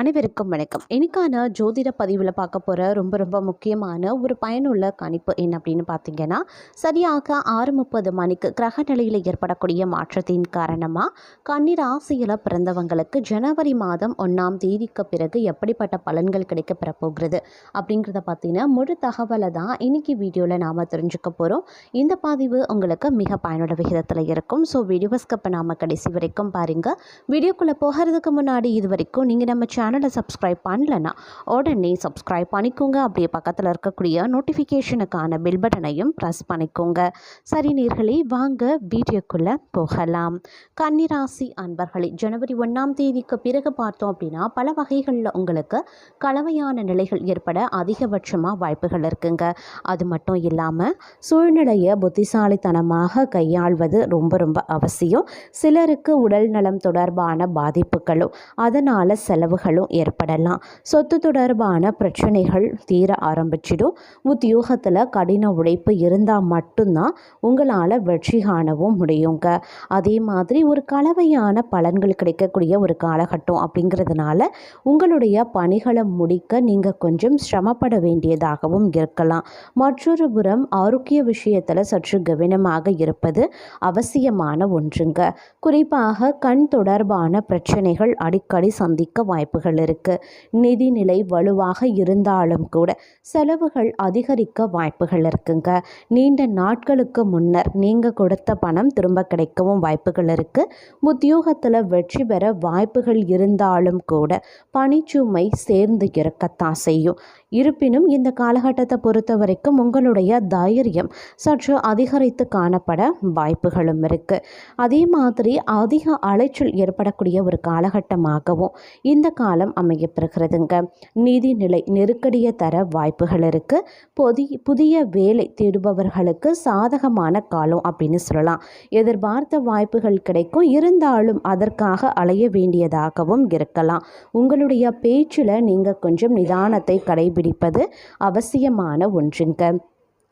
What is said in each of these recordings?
அனைவருக்கும் வணக்கம். இன்னைக்கான ஜோதிட பதிவில் பார்க்க போகிற ரொம்ப ரொம்ப முக்கியமான ஒரு பயனுள்ள கணிப்பு என்ன அப்படின்னு பார்த்தீங்கன்னா சரியாக ஆறு முப்பது மணிக்கு கிரக நிலையில் ஏற்படக்கூடிய மாற்றத்தின் காரணமாக கன்னிராசியில் பிறந்தவங்களுக்கு ஜனவரி மாதம் ஒன்றாம் தேதிக்கு பிறகு எப்படிப்பட்ட பலன்கள் கிடைக்க பெறப்போகிறது அப்படிங்கிறத பார்த்தீங்கன்னா முழு தகவலை தான் இன்னைக்கு வீடியோவில் நாம் தெரிஞ்சுக்க போகிறோம் இந்த பதிவு உங்களுக்கு மிக பயனுள்ள விகிதத்தில் இருக்கும். ஸோ வீடியோ ஸ்கப்பை நாம் கடைசி வரைக்கும் பாருங்கள் வீடியோக்குள்ளே போகிறதுக்கு முன்னாடி இது வரைக்கும் நீங்கள் நம்ம சேனல் சப்ஸ்கிரைப் பண்ணலன்னா உடனே சப்ஸ்கிரைப் பண்ணிக்கோங்க. அப்படியே பக்கத்தில் இருக்கக்கூடிய நோட்டிஃபிகேஷனுக்கான பெல் பட்டனையும் ப்ரெஸ் பண்ணிக்கோங்க. சரி நேர்களே வாங்க வீடியோக்குள்ளே போகலாம். கன்னிராசி அன்பர்களே ஜனவரி ஒன்றாம் தேதிக்கு பிறகு பார்த்தோம் அப்படின்னா பல வகைகளில் உங்களுக்கு கலவையான நிலைகள் ஏற்பட அதிகபட்சமாக வாய்ப்புகள் இருக்குங்க. அது மட்டும் இல்லாமல் சூழ்நிலையை புத்திசாலித்தனமாக கையாள்வது ரொம்ப ரொம்ப அவசியம். சிலருக்கு உடல் நலம் தொடர்பான பாதிப்புகளும் அதனால் செலவுகளும் ஏற்படலாம். சொத்து தொடர்பான பிரச்சனைகள் தீர ஆரம்பிச்சிடும். உத்தியோகத்தில் கடின உழைப்பு இருந்தால் மட்டும்தான் உங்களால் வெற்றி காணவும் முடியுங்க. அதே மாதிரி ஒரு கலவையான பலன்கள் கிடைக்கக்கூடிய ஒரு காலகட்டம் அப்படிங்கிறதுனால உங்களுடைய பணிகளை முடிக்க நீங்கள் கொஞ்சம் சிரமப்பட வேண்டியதாகவும் இருக்கலாம். மற்றொரு புறம் ஆரோக்கிய விஷயத்தில் சற்று கவனமாக இருப்பது அவசியமான ஒன்றுங்க. குறிப்பாக கண் தொடர்பான பிரச்சனைகள் அடிக்கடி சந்திக்க வாய்ப்பு வாய்ப்புகள் இருக்கு. நிதிநிலை வலுவாக இருந்தாலும் கூட செலவுகள் அதிகரிக்க வாய்ப்புகள் இருக்குங்க. நீண்ட நாட்களுக்கு முன்னர் நீங்கள் கொடுத்த பணம் திரும்ப கிடைக்கவும் வாய்ப்புகள் இருக்கு. உத்தியோகத்தில் வெற்றி பெற வாய்ப்புகள் இருந்தாலும் கூட பணிச்சுமை சேர்ந்து இருக்கத்தான் செய்யும். இருப்பினும் இந்த காலகட்டத்தை பொறுத்த வரைக்கும் உங்களுடைய தைரியம் சற்று அதிகரித்து காணப்பட வாய்ப்புகளும் இருக்குது அதே மாதிரி அதிக அலைச்சல் ஏற்படக்கூடிய ஒரு காலகட்டமாகவும் இந்த காலம் அமையப்பெறுகிறதுங்க. நிதிநிலை நெருக்கடியை தர வாய்ப்புகள் இருக்குது புதிய புதிய வேலை தேடுபவர்களுக்கு சாதகமான காலம் அப்படின்னு சொல்லலாம். எதிர்பார்த்த வாய்ப்புகள் கிடைக்கும். இருந்தாலும் அதற்காக அலைய வேண்டியதாகவும் இருக்கலாம். உங்களுடைய பேச்சில் நீங்கள் கொஞ்சம் நிதானத்தை கடைபிடிப்பது அவசியமான ஒன்றுங்க.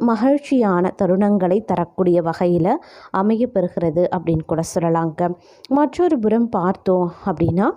மகிழ்ச்சியான தருணங்களை தரக்கூடிய வகையில் அமையப்பெறுகிறது அப்படின்னு கூட சொல்லலாங்க. மற்றொரு புறம் பார்த்தோம் அப்படின்னா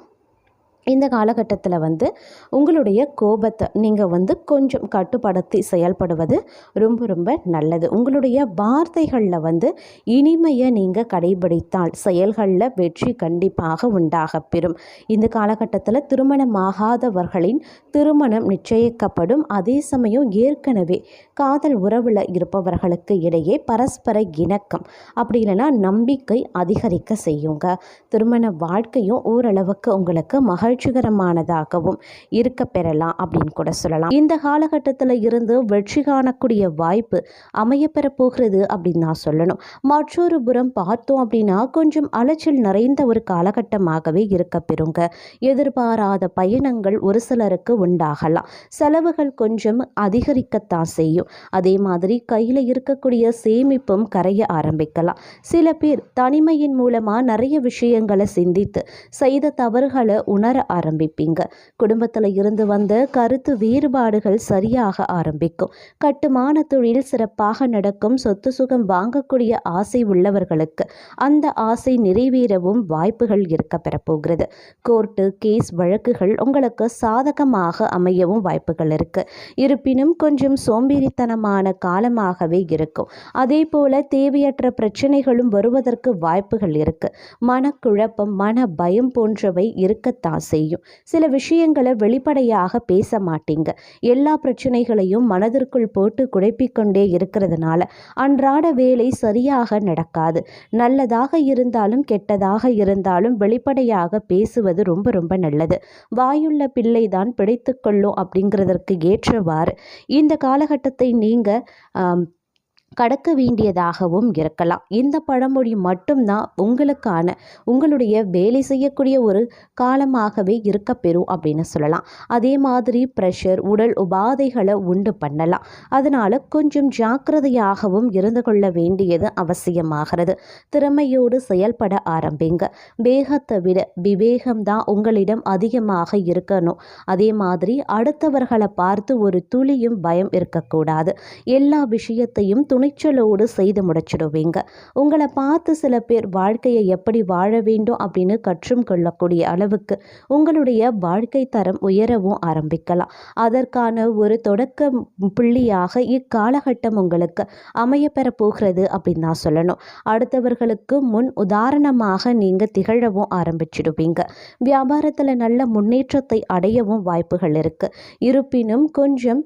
இந்த காலகட்டத்தில் வந்து உங்களுடைய கோபத்தை நீங்கள் வந்து கொஞ்சம் கட்டுப்படுத்தி செயல்படுவது ரொம்ப ரொம்ப நல்லது. உங்களுடைய வார்த்தைகளில் வந்து இனிமையை நீங்கள் கடைபிடித்தால் செயல்களில் வெற்றி கண்டிப்பாக உண்டாக பெறும். இந்த காலகட்டத்தில் திருமணமாகாதவர்களின் திருமணம் நிச்சயிக்கப்படும். அதே சமயம் ஏற்கனவே காதல் உறவில் இருப்பவர்களுக்கு இடையே பரஸ்பர இணக்கம். அப்படி இல்லைன்னா நம்பிக்கை அதிகரிக்க செய்யுங்க. திருமண வாழ்க்கையும் ஓரளவுக்கு உங்களுக்கு மகள் மகிழ்ச்சிகரமானதாகவும் இருக்க பெறலாம் அப்படின்னு கூட சொல்லலாம். இந்த காலகட்டத்தில் இருந்து வெற்றி காணக்கூடிய வாய்ப்பு அமையப்பெற போகிறது அப்படின்னு நான் சொல்லணும். மற்றொரு புறம் பார்த்தோம் அப்படின்னா கொஞ்சம் அலைச்சல் நிறைந்த ஒரு காலகட்டமாகவே இருக்க பெறுங்க. எதிர்பாராத பயணங்கள் ஒரு சிலருக்கு உண்டாகலாம். செலவுகள் கொஞ்சம் அதிகரிக்கத்தான் செய்யும். அதே மாதிரி கையில் இருக்கக்கூடிய சேமிப்பும் கரைய ஆரம்பிக்கலாம். சில பேர் தனிமையின் மூலமாக நிறைய விஷயங்களை சிந்தித்து செய்த தவறுகளை உணர ஆரம்பிப்பீங்க. குடும்பத்தில் இருந்து வந்த கருத்து வேறுபாடுகள் சரியாக ஆரம்பிக்கும். கட்டுமான தொழில் சிறப்பாக நடக்கும். சொத்து சுகம் வாங்கக்கூடிய ஆசை உள்ளவர்களுக்கு அந்த ஆசை நிறைவேறவும் வாய்ப்புகள் இருக்க பெறப்போகிறது. கோர்ட்டு கேஸ் வழக்குகள் உங்களுக்கு சாதகமாக அமையவும் வாய்ப்புகள் இருக்கு. இருப்பினும் கொஞ்சம் சோம்பேறித்தனமான காலமாகவே இருக்கும். அதே போல தேவையற்ற பிரச்சனைகளும் வருவதற்கு வாய்ப்புகள் இருக்கு. மனக்குழப்பம் மன பயம் போன்றவை இருக்கத்தான் செய்யும். சில விஷயங்களை வெளிப்படையாக பேச மாட்டீங்க. எல்லா பிரச்சனைகளையும் மனதிற்குள் போட்டு குழப்பிக்கொண்டே இருக்கிறதுனால அன்றாட வேலை சரியாக நடக்காது. நல்லதாக இருந்தாலும் கெட்டதாக இருந்தாலும் வெளிப்படையாக பேசுவது ரொம்ப ரொம்ப நல்லது. வாயுள்ள பிள்ளை தான் பிடித்துக்கொள்ளும் அப்படிங்கிறதற்கு ஏற்றவாறு. இந்த காலகட்டத்தை நீங்கள் கடக்க வேண்டியதாகவும் இருக்கலாம். இந்த பழமொழி மட்டும்தான் உங்களுக்கான உங்களுடைய வேலை செய்யக்கூடிய ஒரு காலமாகவே இருக்க பெறும் அப்படின்னு சொல்லலாம். அதே மாதிரி ப்ரெஷர் உடல் உபாதைகளை உண்டு பண்ணலாம். அதனால் கொஞ்சம் ஜாக்கிரதையாகவும் இருந்து கொள்ள வேண்டியது அவசியமாகிறது. திறமையோடு செயல்பட ஆரம்பிங்க. வேகத்தை விட விவேகம்தான் உங்களிடம் அதிகமாக இருக்கணும். அதே மாதிரி அடுத்தவர்களை பார்த்து ஒரு துளியும் பயம் இருக்கக்கூடாது. எல்லா விஷயத்தையும் துணிச்சலோடு செய்து முடிச்சிடுவீங்க. உங்களை பார்த்து சில பேர் வாழ்க்கையை எப்படி வாழ வேண்டும் அப்படின்னு கற்றும் கொள்ளக்கூடிய அளவுக்கு உங்களுடைய வாழ்க்கை தரம் உயரவும் ஆரம்பிக்கலாம். அதற்கான ஒரு தொடக்க புள்ளியாக இக்காலகட்டம் உங்களுக்கு அமையப்பெற போகிறது அப்படின்னு நான் சொல்லணும். அடுத்தவர்களுக்கு முன் உதாரணமாக நீங்கள் திகழவும் ஆரம்பிச்சிடுவீங்க. வியாபாரத்தில் நல்ல முன்னேற்றத்தை அடையவும் வாய்ப்புகள் இருக்குது இருப்பினும் கொஞ்சம்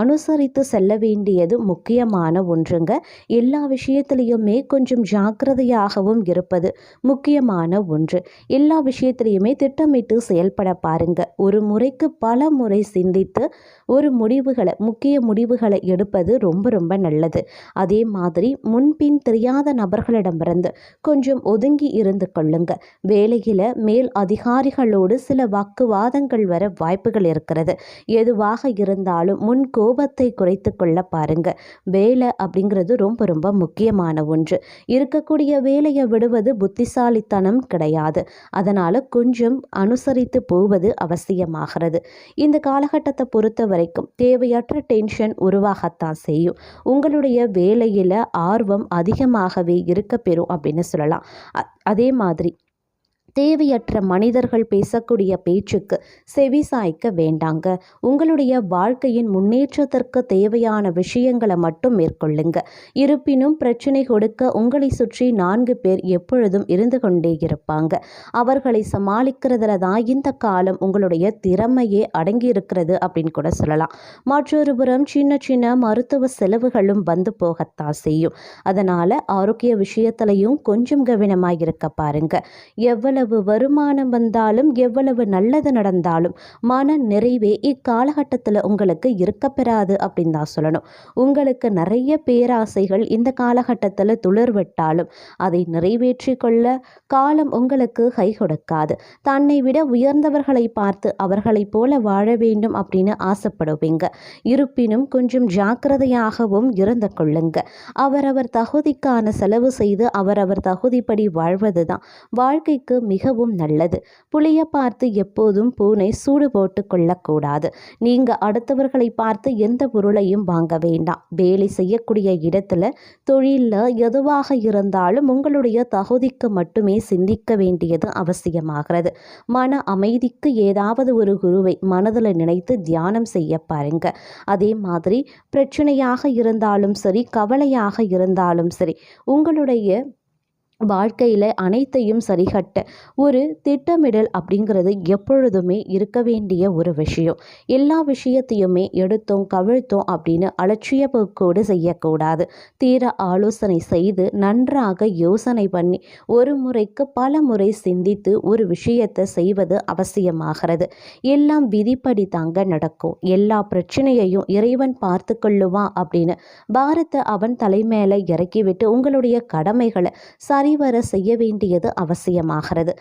அனுசரித்து செல்ல வேண்டியது முக்கியமான ஒன்று. ஒன்றுங்க எல்லா விஷயத்துலேயுமே கொஞ்சம் ஜாக்கிரதையாகவும் இருப்பது முக்கியமான ஒன்று. எல்லா விஷயத்துலையுமே திட்டமிட்டு செயல்பட பாருங்க. ஒரு முறைக்கு பல முறை சிந்தித்து ஒரு முடிவுகளை முக்கிய முடிவுகளை எடுப்பது ரொம்ப ரொம்ப நல்லது. அதே மாதிரி முன்பின் தெரியாத நபர்களிடமிருந்து கொஞ்சம் ஒதுங்கி இருந்து கொள்ளுங்க. வேலையில் மேல் அதிகாரிகளோடு சில வாக்குவாதங்கள் வர வாய்ப்புகள் இருக்கிறது. எதுவாக இருந்தாலும் முன் கோபத்தை குறைத்து கொள்ள பாருங்க. வேலை அப்படி அப்படிங்கிறது ரொம்ப ரொம்ப முக்கியமான ஒன்று. இருக்கக்கூடிய வேலையை விடுவது புத்திசாலித்தனம் கிடையாது. அதனால் கொஞ்சம் அனுசரித்து போவது அவசியமாகிறது. இந்த காலகட்டத்தை பொறுத்த வரைக்கும் தேவையற்ற டென்ஷன் உருவாகத்தான் செய்யும். உங்களுடைய வேலையில் ஆர்வம் அதிகமாகவே இருக்க பெறும் அப்படின்னு சொல்லலாம். அதே மாதிரி தேவையற்ற மனிதர்கள் பேசக்கூடிய பேச்சுக்கு செவி சாய்க்க வேண்டாங்க. உங்களுடைய வாழ்க்கையின் முன்னேற்றத்திற்கு தேவையான விஷயங்களை மட்டும் மேற்கொள்ளுங்க. இருப்பினும் பிரச்சனை கொடுக்க உங்களை சுற்றி நான்கு பேர் எப்பொழுதும் இருந்து கொண்டே இருப்பாங்க. அவர்களை சமாளிக்கிறதுல தான் இந்த காலம் உங்களுடைய திறமையே அடங்கி இருக்கிறது அப்படின்னு கூட சொல்லலாம். மற்றொரு புறம் சின்ன சின்ன மருத்துவ செலவுகளும் வந்து போகத்தான் செய்யும். அதனால் ஆரோக்கிய விஷயத்திலையும் கொஞ்சம் கவனமாக இருக்க பாருங்க. எவ்வளவு எவ்வளவு வருமானம் வந்தாலும் எவ்வளவு நல்லது நடந்தாலும் மன நிறைவே இக்காலகட்டத்தில் உங்களுக்கு இருக்கப்பெறாது அப்படின்னு தான் சொல்லணும். உங்களுக்கு நிறைய பேராசைகள் இந்த காலகட்டத்தில் துளிர்விட்டாலும் அதை நிறைவேற்றி கொள்ள காலம் உங்களுக்கு கை கொடுக்காது. தன்னை விட உயர்ந்தவர்களை பார்த்து அவர்களைப் போல வாழ வேண்டும் அப்படின்னு ஆசைப்படுவீங்க. இருப்பினும் கொஞ்சம் ஜாக்கிரதையாகவும் இருந்து கொள்ளுங்க. அவரவர் தகுதிக்கான செலவு செய்து அவரவர் தகுதிப்படி வாழ்வது தான் வாழ்க்கைக்கு மிகவும் நல்லது. புளியை பார்த்து எப்போதும் பூனை சூடு போட்டு கொள்ளக்கூடாது. நீங்கள் அடுத்தவர்களை பார்த்து எந்த பொருளையும் வாங்க வேண்டாம். வேலை செய்யக்கூடிய இடத்துல தொழிலில் எதுவாக இருந்தாலும் உங்களுடைய தகுதிக்கு மட்டுமே சிந்திக்க வேண்டியது அவசியமாகிறது. மன அமைதிக்கு ஏதாவது ஒரு குருவை மனதில் நினைத்து தியானம் செய்ய பாருங்க. அதே மாதிரி பிரச்சனையாக இருந்தாலும் சரி கவலையாக இருந்தாலும் சரி உங்களுடைய வாழ்க்கையில் அனைத்தையும் சரிகட்ட ஒரு திட்டமிடல் அப்படிங்கிறது எப்பொழுதுமே இருக்க வேண்டிய ஒரு விஷயம். எல்லா விஷயத்தையுமே எடுத்தோம் கவிழ்த்தோம் அப்படின்னு அலட்சிய போக்கோடு செய்யக்கூடாது. தீர ஆலோசனை செய்து நன்றாக யோசனை பண்ணி ஒரு முறைக்கு பல முறை சிந்தித்து ஒரு விஷயத்தை செய்வது அவசியமாகிறது. எல்லாம் விதிப்படி தாங்க நடக்கும். எல்லா பிரச்சனையையும் இறைவன் பார்த்து கொள்ளுவான் அப்படின்னு பாரத்தை அவன் தலைமையில இறக்கிவிட்டு உங்களுடைய கடமைகளை சரி சரிவர செய்ய வேண்டியது அவசியமாகிறது.